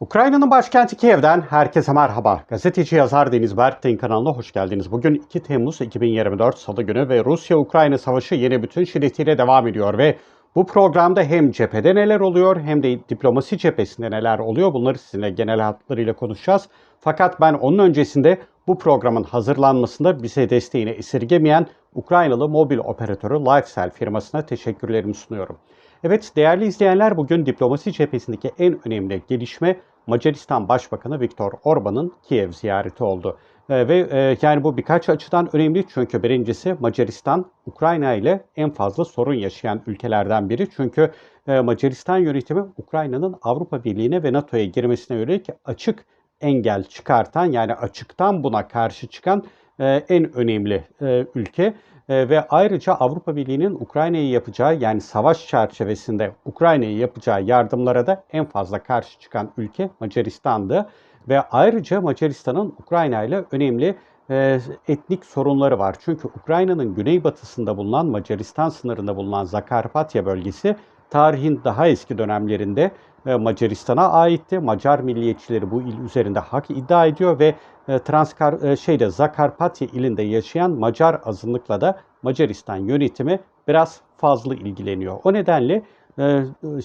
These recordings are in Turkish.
Ukrayna'nın başkenti Kiev'den herkese merhaba. Gazeteci yazar Deniz Berk'ten kanalına hoş geldiniz. Bugün 2 Temmuz 2024 Salı günü ve Rusya-Ukrayna savaşı yeni bütün şiddetiyle devam ediyor ve bu programda hem cephede neler oluyor hem de diplomasi cephesinde neler oluyor bunları sizinle genel hatlarıyla konuşacağız. Fakat ben onun öncesinde bu programın hazırlanmasında bize desteğini esirgemeyen Ukraynalı mobil operatörü Lifecell firmasına teşekkürlerimi sunuyorum. Evet değerli izleyenler bugün diplomasi cephesindeki en önemli gelişme Macaristan Başbakanı Viktor Orban'ın Kiev ziyareti oldu. Ee, ve e, yani bu birkaç açıdan önemli çünkü birincisi Macaristan Ukrayna ile en fazla sorun yaşayan ülkelerden biri. Çünkü e, Macaristan yönetimi Ukrayna'nın Avrupa Birliği'ne ve NATO'ya girmesine yönelik açık engel çıkartan yani açıktan buna karşı çıkan e, en önemli e, ülke. E, ve ayrıca Avrupa Birliği'nin Ukrayna'ya yapacağı yani savaş çerçevesinde Ukrayna'ya yapacağı yardımlara da en fazla karşı çıkan ülke Macaristan'dı. Ve ayrıca Macaristan'ın Ukrayna ile önemli e, etnik sorunları var. Çünkü Ukrayna'nın güneybatısında bulunan Macaristan sınırında bulunan Zakarpatya bölgesi tarihin daha eski dönemlerinde e, Macaristan'a aitti. Macar milliyetçileri bu il üzerinde hak iddia ediyor ve e, Transkar e, şeyde Zakarpatya ilinde yaşayan Macar azınlıkla da Macaristan yönetimi biraz fazla ilgileniyor. O nedenle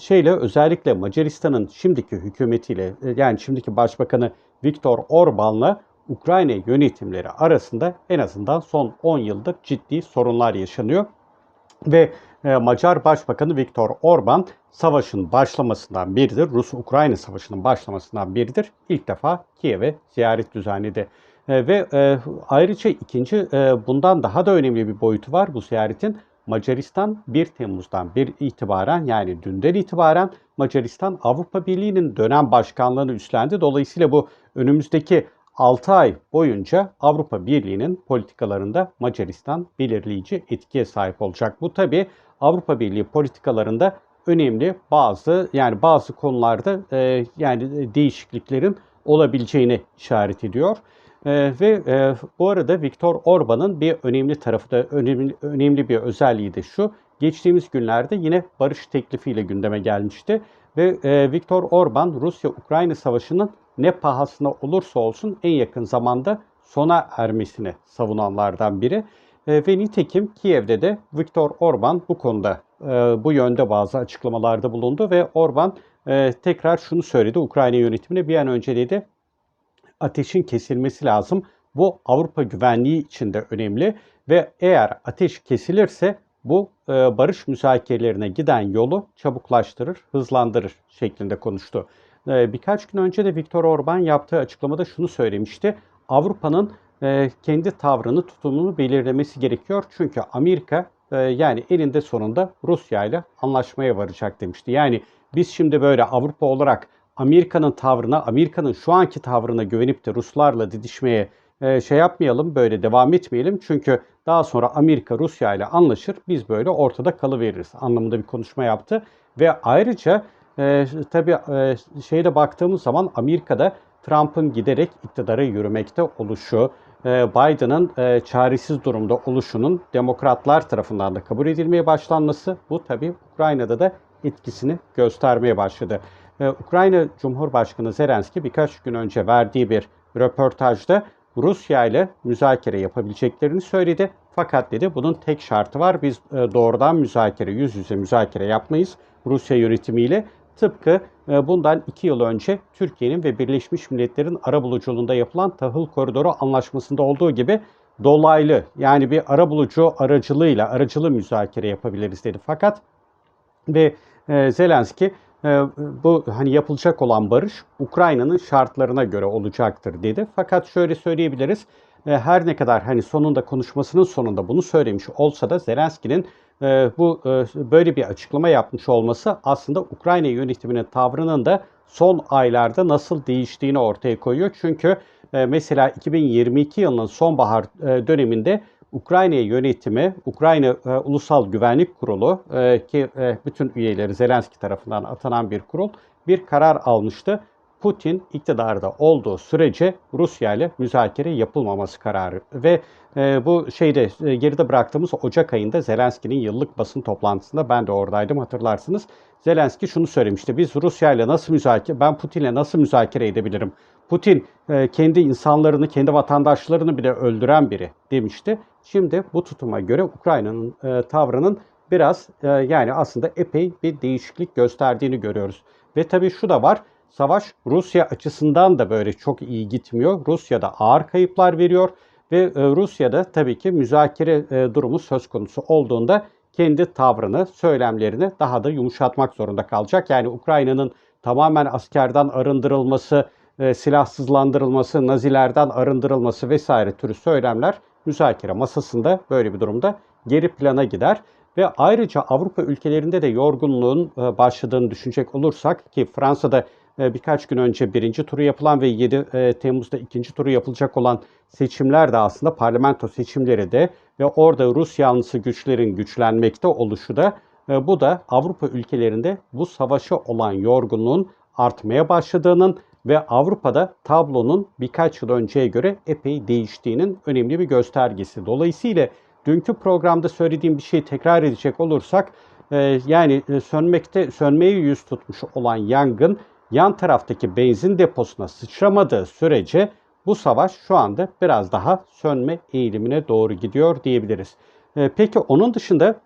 şeyle özellikle Macaristan'ın şimdiki hükümetiyle yani şimdiki başbakanı Viktor Orban'la Ukrayna yönetimleri arasında en azından son 10 yıldır ciddi sorunlar yaşanıyor. Ve Macar Başbakanı Viktor Orban savaşın başlamasından beridir, Rus-Ukrayna savaşının başlamasından beridir ilk defa Kiev'e ziyaret düzenledi. E, ve e, ayrıca ikinci e, bundan daha da önemli bir boyutu var bu ziyaretin. Macaristan 1 Temmuz'dan bir itibaren yani dünden itibaren Macaristan Avrupa Birliği'nin dönem başkanlığını üstlendi. Dolayısıyla bu önümüzdeki 6 ay boyunca Avrupa Birliği'nin politikalarında Macaristan belirleyici etkiye sahip olacak. Bu tabi Avrupa Birliği politikalarında önemli bazı yani bazı konularda e, yani değişikliklerin olabileceğini işaret ediyor. E, ve e, bu arada Viktor Orban'ın bir önemli tarafı da önemli, önemli bir özelliği de şu. Geçtiğimiz günlerde yine barış teklifiyle gündeme gelmişti ve e, Viktor Orban Rusya-Ukrayna savaşının ne pahasına olursa olsun en yakın zamanda sona ermesini savunanlardan biri. E, ve nitekim Kiev'de de Viktor Orban bu konuda e, bu yönde bazı açıklamalarda bulundu ve Orban e, tekrar şunu söyledi Ukrayna yönetimine bir an önce dedi ateşin kesilmesi lazım. Bu Avrupa güvenliği için de önemli ve eğer ateş kesilirse bu e, barış müzakerelerine giden yolu çabuklaştırır, hızlandırır şeklinde konuştu. E, birkaç gün önce de Viktor Orban yaptığı açıklamada şunu söylemişti. Avrupa'nın e, kendi tavrını, tutumunu belirlemesi gerekiyor. Çünkü Amerika e, yani elinde sonunda Rusya ile anlaşmaya varacak demişti. Yani biz şimdi böyle Avrupa olarak Amerika'nın tavrına, Amerika'nın şu anki tavrına güvenip de Ruslarla didişmeye e, şey yapmayalım, böyle devam etmeyelim. Çünkü daha sonra Amerika Rusya ile anlaşır, biz böyle ortada kalıveririz anlamında bir konuşma yaptı. Ve ayrıca e, tabii e, şeyde baktığımız zaman Amerika'da Trump'ın giderek iktidara yürümekte oluşu, e, Biden'ın e, çaresiz durumda oluşunun demokratlar tarafından da kabul edilmeye başlanması bu tabii Ukrayna'da da etkisini göstermeye başladı. E, Ukrayna Cumhurbaşkanı Zelenski birkaç gün önce verdiği bir röportajda Rusya ile müzakere yapabileceklerini söyledi. Fakat dedi bunun tek şartı var. Biz e, doğrudan müzakere, yüz yüze müzakere yapmayız Rusya yönetimiyle. Tıpkı e, bundan iki yıl önce Türkiye'nin ve Birleşmiş Milletler'in arabuluculuğunda yapılan tahıl koridoru anlaşmasında olduğu gibi dolaylı yani bir arabulucu aracılığıyla aracılı müzakere yapabiliriz dedi. Fakat ve e, Zelenski bu hani yapılacak olan barış Ukrayna'nın şartlarına göre olacaktır dedi. Fakat şöyle söyleyebiliriz. E, her ne kadar hani sonunda konuşmasının sonunda bunu söylemiş olsa da Zelenski'nin e, bu e, böyle bir açıklama yapmış olması aslında Ukrayna yönetiminin tavrının da son aylarda nasıl değiştiğini ortaya koyuyor. Çünkü mesela 2022 yılının sonbahar döneminde Ukrayna yönetimi, Ukrayna e, Ulusal Güvenlik Kurulu e, ki e, bütün üyeleri Zelenski tarafından atanan bir kurul bir karar almıştı. Putin iktidarda olduğu sürece Rusya ile müzakere yapılmaması kararı ve e, bu şeyde e, geride bıraktığımız Ocak ayında Zelenski'nin yıllık basın toplantısında ben de oradaydım hatırlarsınız. Zelenski şunu söylemişti. Biz Rusya ile nasıl müzakere ben Putin'le nasıl müzakere edebilirim? Putin e, kendi insanlarını, kendi vatandaşlarını bile öldüren biri demişti. Şimdi bu tutuma göre Ukrayna'nın e, tavrının biraz e, yani aslında epey bir değişiklik gösterdiğini görüyoruz. Ve tabii şu da var. Savaş Rusya açısından da böyle çok iyi gitmiyor. Rusya da ağır kayıplar veriyor ve e, Rusya'da tabii ki müzakere e, durumu söz konusu olduğunda kendi tavrını, söylemlerini daha da yumuşatmak zorunda kalacak. Yani Ukrayna'nın tamamen askerden arındırılması, e, silahsızlandırılması, Nazilerden arındırılması vesaire türü söylemler müzakere masasında böyle bir durumda geri plana gider. Ve ayrıca Avrupa ülkelerinde de yorgunluğun başladığını düşünecek olursak ki Fransa'da birkaç gün önce birinci turu yapılan ve 7 e, Temmuz'da ikinci turu yapılacak olan seçimler de aslında parlamento seçimleri de ve orada Rus yanlısı güçlerin güçlenmekte oluşu da bu da Avrupa ülkelerinde bu savaşa olan yorgunluğun artmaya başladığının ve Avrupa'da tablonun birkaç yıl önceye göre epey değiştiğinin önemli bir göstergesi. Dolayısıyla dünkü programda söylediğim bir şeyi tekrar edecek olursak e, yani e, sönmekte sönmeye yüz tutmuş olan yangın yan taraftaki benzin deposuna sıçramadığı sürece bu savaş şu anda biraz daha sönme eğilimine doğru gidiyor diyebiliriz. E, peki onun dışında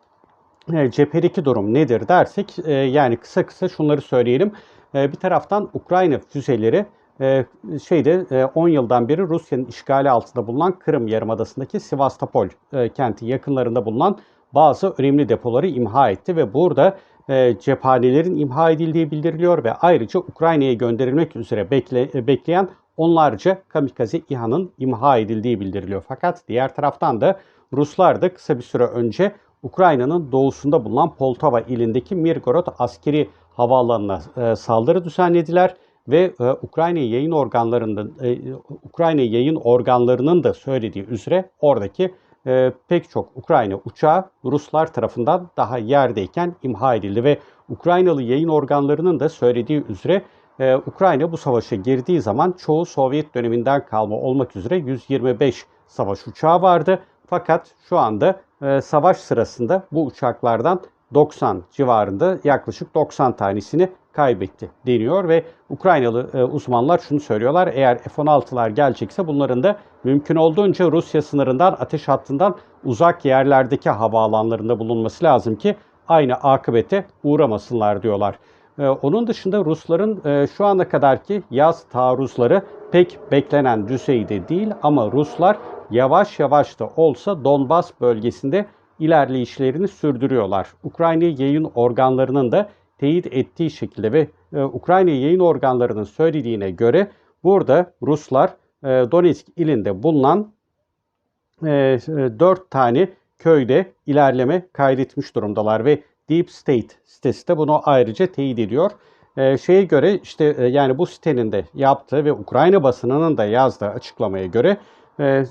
cephedeki durum nedir dersek yani kısa kısa şunları söyleyelim. Bir taraftan Ukrayna füzeleri e, şeyde 10 e, yıldan beri Rusya'nın işgali altında bulunan Kırım Yarımadası'ndaki Sivastopol e, kenti yakınlarında bulunan bazı önemli depoları imha etti ve burada e, cephanelerin imha edildiği bildiriliyor ve ayrıca Ukrayna'ya gönderilmek üzere bekle, e, bekleyen onlarca kamikaze İHA'nın imha edildiği bildiriliyor. Fakat diğer taraftan da Ruslar da kısa bir süre önce Ukrayna'nın doğusunda bulunan Poltava ilindeki Mirgorod askeri havaalanına e, saldırı düzenlediler ve e, Ukrayna yayın organlarının e, Ukrayna yayın organlarının da söylediği üzere oradaki e, pek çok Ukrayna uçağı Ruslar tarafından daha yerdeyken imha edildi ve Ukraynalı yayın organlarının da söylediği üzere e, Ukrayna bu savaşa girdiği zaman çoğu Sovyet döneminden kalma olmak üzere 125 savaş uçağı vardı. Fakat şu anda e, savaş sırasında bu uçaklardan 90 civarında yaklaşık 90 tanesini kaybetti deniyor ve Ukraynalı e, uzmanlar şunu söylüyorlar. Eğer F-16'lar gelecekse bunların da mümkün olduğunca Rusya sınırından, ateş hattından uzak yerlerdeki havaalanlarında bulunması lazım ki aynı akıbete uğramasınlar diyorlar. E, onun dışında Rusların e, şu ana kadarki yaz taarruzları pek beklenen düzeyde değil ama Ruslar yavaş yavaş da olsa Donbas bölgesinde ilerleyişlerini sürdürüyorlar. Ukrayna yayın organlarının da teyit ettiği şekilde ve e, Ukrayna yayın organlarının söylediğine göre burada Ruslar e, Donetsk ilinde bulunan e, 4 e, tane köyde ilerleme kaydetmiş durumdalar ve Deep State sitesi de bunu ayrıca teyit ediyor. E, şeye göre işte e, yani bu sitenin de yaptığı ve Ukrayna basınının da yazdığı açıklamaya göre e,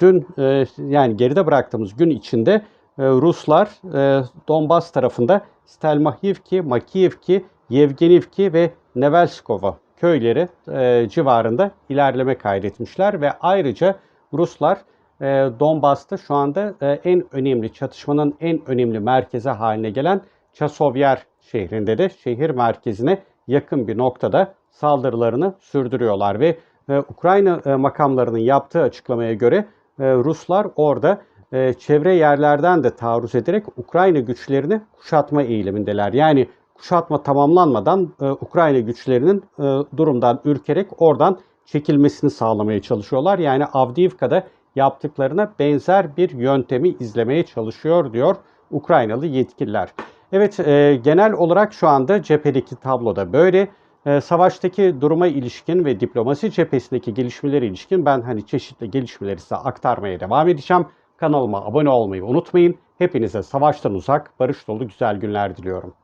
dün e, yani geride bıraktığımız gün içinde Ruslar e, Donbas tarafında Stelmahivki, Makiyevki, Yevgenivki ve Nevelskova köyleri e, civarında ilerleme kaydetmişler ve ayrıca Ruslar e, Donbas'ta şu anda e, en önemli çatışmanın en önemli merkezi haline gelen Çasovyer şehrinde de şehir merkezine yakın bir noktada saldırılarını sürdürüyorlar ve e, Ukrayna e, makamlarının yaptığı açıklamaya göre e, Ruslar orada e, çevre yerlerden de taarruz ederek Ukrayna güçlerini kuşatma eğilimindeler. Yani kuşatma tamamlanmadan e, Ukrayna güçlerinin e, durumdan ürkerek oradan çekilmesini sağlamaya çalışıyorlar. Yani Avdiivka'da yaptıklarına benzer bir yöntemi izlemeye çalışıyor diyor Ukraynalı yetkililer. Evet e, genel olarak şu anda cephedeki tabloda böyle. E, savaştaki duruma ilişkin ve diplomasi cephesindeki gelişmelere ilişkin ben hani çeşitli gelişmeleri size aktarmaya devam edeceğim. Kanalıma abone olmayı unutmayın. Hepinize savaştan uzak, barış dolu güzel günler diliyorum.